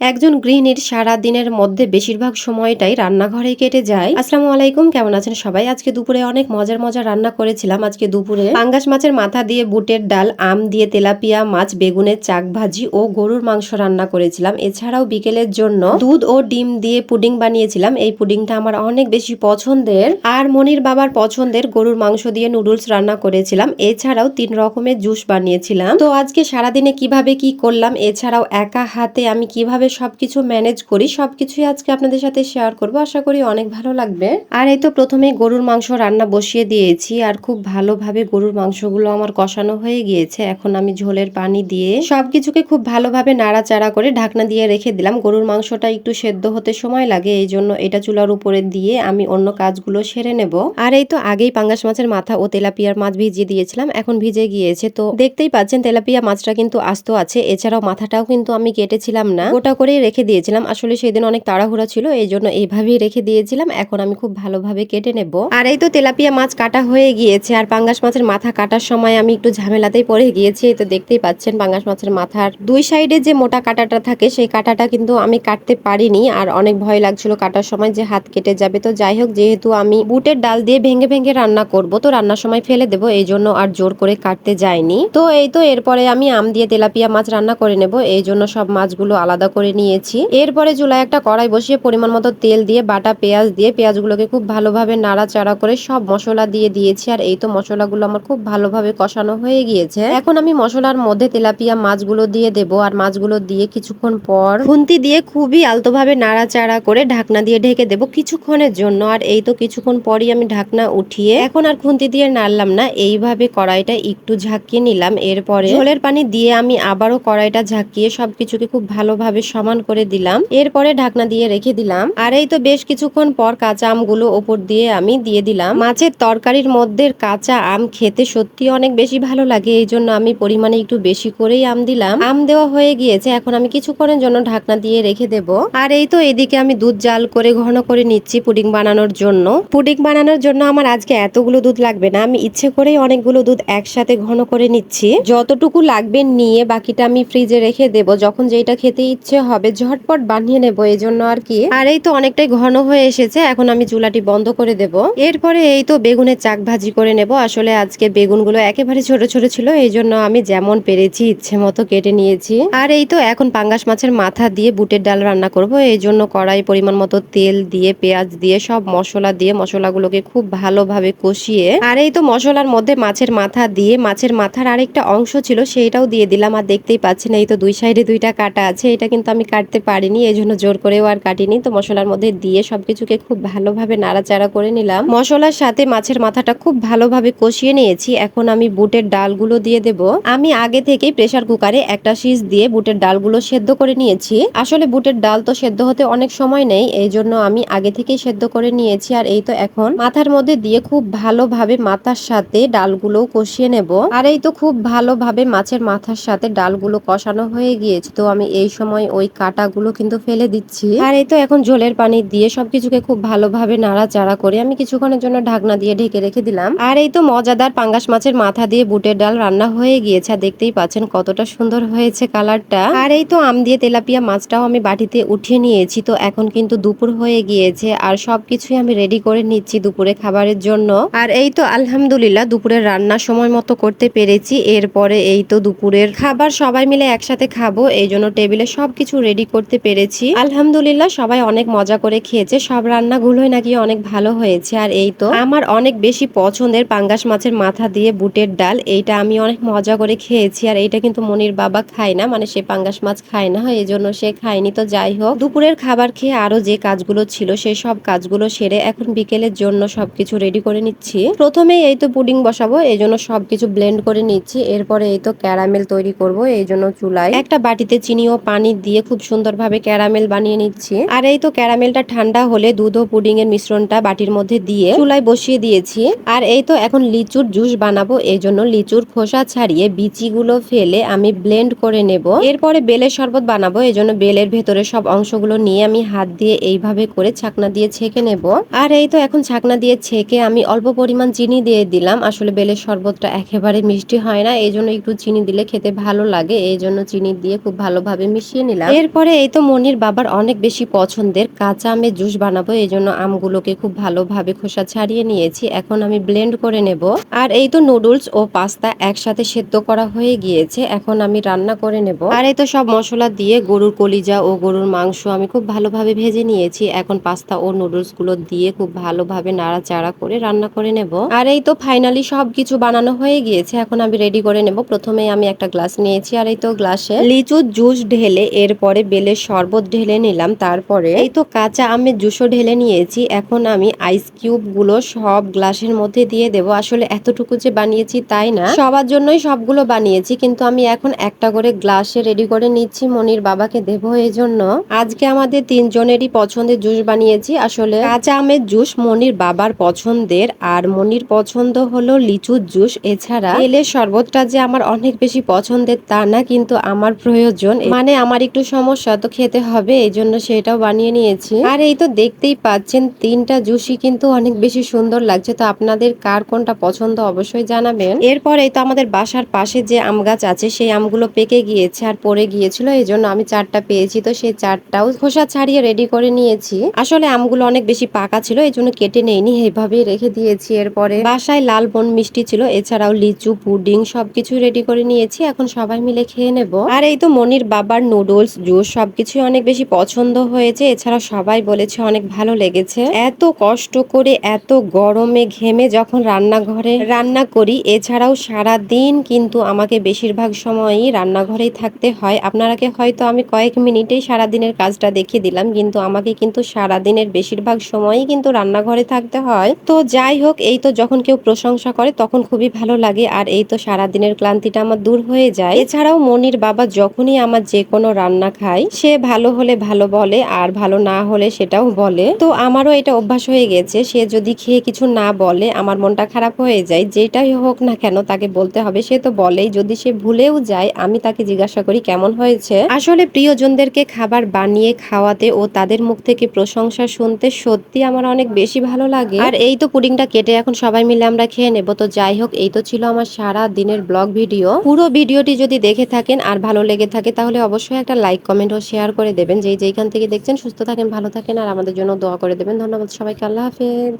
একজন গৃহিণীর সারা দিনের মধ্যে বেশিরভাগ সময়টাই রান্নাঘরে কেটে যায়। আসসালামু আলাইকুম, কেমন আছেন সবাই? আজকে দুপুরে অনেক মজার মজার রান্না করেছিলাম। আজকে দুপুরে পাঙ্গাস মাছের মাথা দিয়ে বুটের ডাল, আম দিয়ে তেলাপিয়া মাছ, বেগুনের চাক ভাজি ও গরুর মাংস রান্না করেছিলাম। এছাড়াও বিকেলের জন্য দুধ ও ডিম দিয়ে পুডিং বানিয়েছিলাম। এই পুডিংটা আমার অনেক বেশি পছন্দের। আর মনির বাবার পছন্দের গরুর মাংস দিয়ে নুডলস রান্না করেছিলাম। এছাড়াও তিন রকমের জুস বানিয়েছিলাম। তো আজকে সারাদিনে কীভাবে কি করলাম? এছাড়াও একা হাতে আমি কীভাবে সবকিছু ম্যানেজ করি, সবকিছুই আজকে আপনাদের সাথে শেয়ার করব। আশা করি অনেক ভালো লাগবে। আর এই তো প্রথমে গরুর মাংস রান্না বসিয়ে দিয়েছি, আর খুব ভালোভাবে গরুর মাংসগুলো আমার কষানো হয়ে গিয়েছে। এখন আমি ঝোলের পানি দিয়ে সবকিছুকে খুব ভালোভাবে নাড়াচাড়া করে ঢাকনা দিয়ে রেখে দিলাম। গরুর মাংসটা একটু সেদ্ধ হতে সময় লাগে, এই জন্য এটা চুলার উপরে দিয়ে আমি অন্য কাজগুলো সেরে নেব। আর এই তো আগেই পাঙ্গাস মাছের মাথা ও তেলাপিয়ার মাছ ভিজিয়ে দিয়েছিলাম, এখন ভিজে গিয়েছে। তো দেখতেই পাচ্ছেন, তেলাপিয়া মাছটা কিন্তু আস্ত আছে, এছাড়াও মাথাটাও কিন্তু আমি কেটেছিলাম না। গোটা করেই রেখে দিয়েছিলাম। আসলে সেদিন অনেক তাড়াহুড়া ছিল, এই জন্য এইভাবেই রেখে দিয়েছিলাম। এখন আমি খুব ভালোভাবে কেটে নেব। আর এই তো তেলাপিয়া মাছ কাটা হয়ে গিয়েছে, আর পাঙ্গাস মাছের মাথা কাটার সময় আমি একটু ঝামেলাতেই পড়ে গিয়েছি। এই তো দেখতেই পাচ্ছেন পাঙ্গাস মাছের মাথার দুই সাইডে যে মোটা কাটাটা থাকে, সেই কাটাটা কিন্তু আমি কাটতে পারিনি। আর অনেক ভয় লাগছিল কাটার সময় যে হাত কেটে যাবে। তো যাই হোক, যেহেতু আমি বুটের ডাল দিয়ে ভেঙে ভেঙে রান্না করব, তো রান্নার সময় ফেলে দেবো, এই জন্য আর জোর করে কাটতে যাইনি। তো এই তো এরপরে আমি আম দিয়ে তেলাপিয়া মাছ রান্না করে নেব, এই জন্য সব মাছগুলো আলাদা করে নিয়েছি। এরপরে চুলায় একটা কড়াই বসিয়ে পরিমাণ মতো তেল দিয়ে, বাটা পেঁয়াজ দিয়ে, পেঁয়াজগুলোকে খুব ভালোভাবে নাড়াচাড়া করে সব মশলা দিয়ে দিয়েছি। আর এই তো মশলাগুলো আমার খুব ভালোভাবে কষানো হয়ে গিয়েছে। এখন আমি মশলার মধ্যে তেলাপিয়া মাছগুলো দিয়ে দেব। আর মাছগুলো দিয়ে কিছুক্ষণ পর খুন্তি দিয়ে খুবই আলতোভাবে নাড়াচাড়া করে ঢাকনা দিয়ে ঢেকে দেব কিছুক্ষণের জন্য। আর এই তো কিছুক্ষণ পরই আমি ঢাকনা উঠিয়ে এখন আর খুন্তি দিয়ে নাড়লাম না। এইভাবে কড়াইটা একটু ঝাঁকিয়ে নিলাম। এরপরে ঝোলের পানি দিয়ে আমি আবারও কড়াইটা ঝাঁকিয়ে সবকিছুকে খুব ভালোভাবে সমান করে দিলাম। এরপরে ঢাকনা দিয়ে রেখে দিলাম। আর এই তো বেশ কিছুক্ষণ পর কাঁচা আমগুলো ওপর দিয়ে আমি দিয়ে দিলাম। মাছের তরকারির মধ্যে কাঁচা আম খেতে সত্যি অনেক বেশি ভালো লাগে। এই জন্য আমি পরিমাণে একটু বেশি করেই আম দিলাম। আম দেওয়া হয়ে গিয়েছে। এখন আমি কিছুক্ষণের জন্য ঢাকনা দিয়ে রেখে দেব। আর এই তো এদিকে আমি দুধ জাল করে ঘন করে নিচ্ছি পুডিং বানানোর জন্য। পুডিং বানানোর জন্য আমার আজকে এতগুলো দুধ লাগবে না। আমি ইচ্ছে করেই অনেকগুলো দুধ একসাথে ঘন করে নিচ্ছি। যতটুকু লাগবে নিয়ে বাকিটা আমি ফ্রিজে রেখে দেব। যখন যেটা খেতে ইচ্ছে হবে, ঝটপট বানিয়ে নেব, এই জন্য আর কি। আর এই তো অনেকটাই ঘন হয়ে এসেছে, এখন আমি চুলাটি বন্ধ করে দেব। এরপরে এই তো বেগুনের চাক ভাজি করে নেব, আসলে আজকে বেগুনগুলো একেবারে ছোট ছোট ছিল, এই জন্য আমি যেমন পেরেছি ইচ্ছে মতো কেটে নিয়েছি। আর এই তো এখন পাঙ্গাস মাছের মাথা দিয়ে বুটের ডাল রান্না করব, এই জন্য কড়াই পরিমাণ মতো তেল দিয়ে, পেঁয়াজ দিয়ে, সব মশলা দিয়ে, মশলাগুলোকে খুব ভালোভাবে কষিয়ে, আর এই তো মশলার মধ্যে মাছের মাথা দিয়ে, মাছের মাথার আরেকটা অংশ ছিল, সেইটাও দিয়ে দিলাম। আর দেখতেই পাচ্ছেন, এই তো দুই সাইডে দুইটা কাটা আছে, এটা কিন্তু আমি কাটতে পারিনি এই জন্য জোর করেও আর কাটিনি। তো মশলার মধ্যে দিয়ে সবকিছুকে খুব ভালোভাবে নাড়াচাড়া করে নিলাম। মশলার সাথে মাছের মাথাটা খুব ভালোভাবে কষিয়ে নিয়েছি। এখন আমি বুটের ডালগুলো দিয়ে দেব। আমি আগে থেকেই প্রেসার কুকারে একটা সিজ দিয়ে বুটের ডালগুলো সেদ্ধ করে নিয়েছি। আসলে বুটের ডাল তো সেদ্ধ হতে অনেক সময় নেই এই জন্য আমি আগে থেকেই সেদ্ধ করে নিয়েছি। আর এই তো এখন মাথার মধ্যে দিয়ে খুব ভালোভাবে মাথার সাথে ডালগুলো কষিয়ে নেব। আর এই তো খুব ভালোভাবে মাছের মাথার সাথে ডালগুলো কষানো হয়ে গিয়েছে। তো আমি এই সময় ওই কাটাগুলো কিন্তু ফেলে দিচ্ছি। আর এই তো এখন ঝোলের পানি দিয়ে সবকিছুকে খুব ভালোভাবে নাড়াচাড়া করে আমি কিছুক্ষণের জন্য ঢাকনা দিয়ে ঢেকে রেখে দিলাম। আর এই তো মজাদার পাঙ্গাস মাছের মাথা দিয়ে বুটের ডাল রান্না হয়ে গিয়েছে। আর দেখতেই পাচ্ছেন কতটা সুন্দর হয়েছে কালারটা। আর এই তো আম দিয়ে তেলাপিয়া মাছটাও আমি বাটিতে উঠিয়ে নিয়েছি। তো এখন কিন্তু দুপুর হয়ে গিয়েছে আর সবকিছুই আমি রেডি করে নিচ্ছি দুপুরে খাবারের জন্য। আর এই তো আলহামদুলিল্লাহ দুপুরের রান্না সময় মতো করতে পেরেছি। এরপরে এই তো দুপুরের খাবার সবাই মিলে একসাথে খাব। এই জন্য টেবিলে সবকিছু রেডি করতে পেরেছি। আলহামদুলিল্লাহ, সবাই অনেক মজা করে খেয়েছে। সব রান্নাগুলোই নাকি অনেক ভালো হয়েছে। আর এই তো, আমার অনেক বেশি পছন্দের পাঙ্গাস মাছের মাথা দিয়ে বুটের ডাল। এইটা আমি অনেক মজা করে খেয়েছি। আর এইটা কিন্তু মনির বাবা খায় না মানে সে পাঙ্গাস মাছ খায় না, এই জন্য সে খায়নি। তো যাই হোক, দুপুরের খাবার খেয়ে আরও যে কাজগুলো ছিল সেই সব কাজগুলো সেরে এখন বিকেলের জন্য সবকিছু রেডি করে নিচ্ছি। প্রথমে এই তো পুডিং বসাবো, এই জন্য সবকিছু ব্লেন্ড করে নিচ্ছি। এরপরে এই তো ক্যারামেল তৈরি করব, এই জন্য চুলায়। একটা বাটিতে চিনি ও পানি দিয়ে খুব সুন্দরভাবে ক্যারামেল বানিয়ে নিচ্ছি। আর এই তো ক্যারামেলটা ঠান্ডা হলে দুধ ও পুডিং এর মিশ্রণটা বাটির মধ্যে দিয়ে চুলায় বসিয়ে দিয়েছি। আর এই তো এখন লিচুর জুস বানাবো, এই জন্য লিচুর খোসা ছাড়িয়ে বিচিগুলো ফেলে আমি ব্লেন্ড করে নেব। এরপরে বেলের শরবত বানাবো, এই জন্য বেলের ভেতরে সব অংশগুলো নিয়ে আমি হাত দিয়ে এইভাবে করে ছাকনা দিয়ে ছেঁকে নেব। আর এই তো এখন ছাকনা দিয়ে ছেঁকে আমি অল্প পরিমাণ চিনি দিয়ে দিলাম। আসলে বেলের শরবতটা একেবারে মিষ্টি হয় না, এই জন্য একটু চিনি দিলে খেতে ভালো লাগে, এই জন্য চিনি দিয়ে খুব ভালোভাবে মিশিয়ে নিলাম। নিলাম এরপরে এই তো মনির বাবার অনেক বেশি পছন্দের কাঁচা আমের জুস বানাবো, এই জন্য আমগুলোকে খুব ভালোভাবে খোসা ছাড়িয়ে নিয়েছি। এখন আমি ব্লেন্ড করে নেব। আর এই তো নুডলস ও পাস্তা একসাথে সেদ্ধ করা হয়ে গিয়েছে, এখন আমি রান্না করে নেব। আর এই তো সব মশলা দিয়ে গরুর কলিজা ও গরুর মাংস আমি খুব ভালোভাবে ভেজে নিয়েছি। এখন পাস্তা ও নুডলসগুলো দিয়ে খুব ভালোভাবে নাড়াচাড়া করে রান্না করে নেব। আর এই তো ফাইনালি সব কিছু বানানো হয়ে গিয়েছে, এখন আমি রেডি করে নেব। প্রথমে আমি একটা গ্লাস নিয়েছি, আর এই তো গ্লাসে লিচু জুস ঢেলে এরপরে বেলের শরবত ঢেলে নিলাম, তারপরে এই তো কাঁচা আমের জুসও ঢেলে নিয়েছি, এখন আমি আইস কিউবগুলো সব গ্লাসের মধ্যে দিয়ে দেব। আসলে এতটুকু যে বানিয়েছি তাই না? সবার জন্যই সবগুলো বানিয়েছি, কিন্তু আমি এখন একটা করে গ্লাসে রেডি করে নিচ্ছি মনির বাবাকে দেব এই জন্য। আজকে আমাদের তিনজনেরই পছন্দের জুস বানিয়েছি। আসলে কাঁচা আমের জুস মনির বাবার পছন্দের, আর মনির পছন্দ হলো লিচুর জুস। এছাড়া তেলের শরবতটা যে আমার অনেক বেশি পছন্দের তা না, কিন্তু আমার প্রয়োজন। মানে আমার একটু সমস্যা তো খেতে হবে, এই জন্য সেটাও বানিয়ে নিয়েছি। আর এই তো দেখতেই পাচ্ছেন, তিনটা জুসই কিন্তু অনেক বেশি সুন্দর লাগছে। তো আপনাদের কার কোনটা পছন্দ অবশ্যই জানাবেন। এরপর এই তো আমাদের বাসার পাশে যে আম গাছ আছে, সেই আমগুলো পেকে গিয়েছে আর পড়ে গিয়েছিল। এই জন্য আমি চারটা পেয়েছি, তো সেই চারটাও খোসা ছাড়িয়ে রেডি করে নিয়েছি। আসলে আমগুলো অনেক বেশি পাকা ছিল, এই জন্য কেটে নেইনি, এইভাবেই রেখে দিয়েছি। এরপরে বাসায় লাল বন মিষ্টি ছিল, এছাড়াও লিচু, পুডিং সবকিছু রেডি করে নিয়েছি। এখন সবাই মিলে খেয়ে নেব। আর এই তো মনির বাবার নুডলস জুস সব কিছুই অনেক বেশি পছন্দ হয়েছে। এছাড়া সবাই বলেছে অনেক ভালো লেগেছে। এত কষ্ট করে, এত গরমে ঘেমে যখন রান্নাঘরে রান্না করি, এছাড়াও সারা দিন কিন্তু আমাকে বেশিরভাগ সময়ই রান্নাঘরেই থাকতে হয়। আপনারাকে হয়তো আমি কয়েক মিনিটেই সারা দিনের কাজটা দেখিয়ে দিলাম, কিন্তু আমাকে কিন্তু সারা দিনের বেশিরভাগ সময়ই কিন্তু রান্নাঘরে থাকতে হয়। তো যাই হোক, এই তো যখন কেউ প্রশংসা করে, তখন খুবই ভালো লাগে, আর এই তো সারা দিনের ক্লান্তিটা আমার দূর হয়ে যায়। এছাড়াও মনির বাবা যখনই আমার যে কোনো রান্না খায়। সে ভালো হলে ভালো বলে, আর ভালো না হলে সেটাও বলে। তো আমারও এটা অভ্যাস হয়ে গেছে। সে যদি খেয়ে কিছু না বলে, আমার মনটা খারাপ হয়ে যায়। যেটাই হোক না কেন তাকে বলতে হবে। সে তো বলেই, যদি সে ভুলেও যায়, আমি তাকে জিজ্ঞাসা করি কেমন হয়েছে। আসলে প্রিয়জনদেরকে খাবার বানিয়ে খাওয়াতে ও তাদের মুখ থেকে প্রশংসা শুনতে সত্যি আমার অনেক বেশি ভালো লাগে। আর এই তো পুডিংটা কেটে এখন সবাই মিলে আমরা খেয়ে নেব। তো যাই হোক, এই তো ছিল আমার সারা দিনের ব্লগ ভিডিও। পুরো ভিডিওটি যদি দেখে থাকেন আর ভালো লেগে থাকে, তাহলে অবশ্যই একটা লাইক কমেন্ট ও শেয়ার করে দেবেন। যেই যেইখান থেকে দেখছেন, সুস্থ থাকেন, ভালো থাকেন, আর আমাদের জন্য দোয়া করে দেবেন। ধন্যবাদ সবাইকে, আল্লাহ হাফেজ।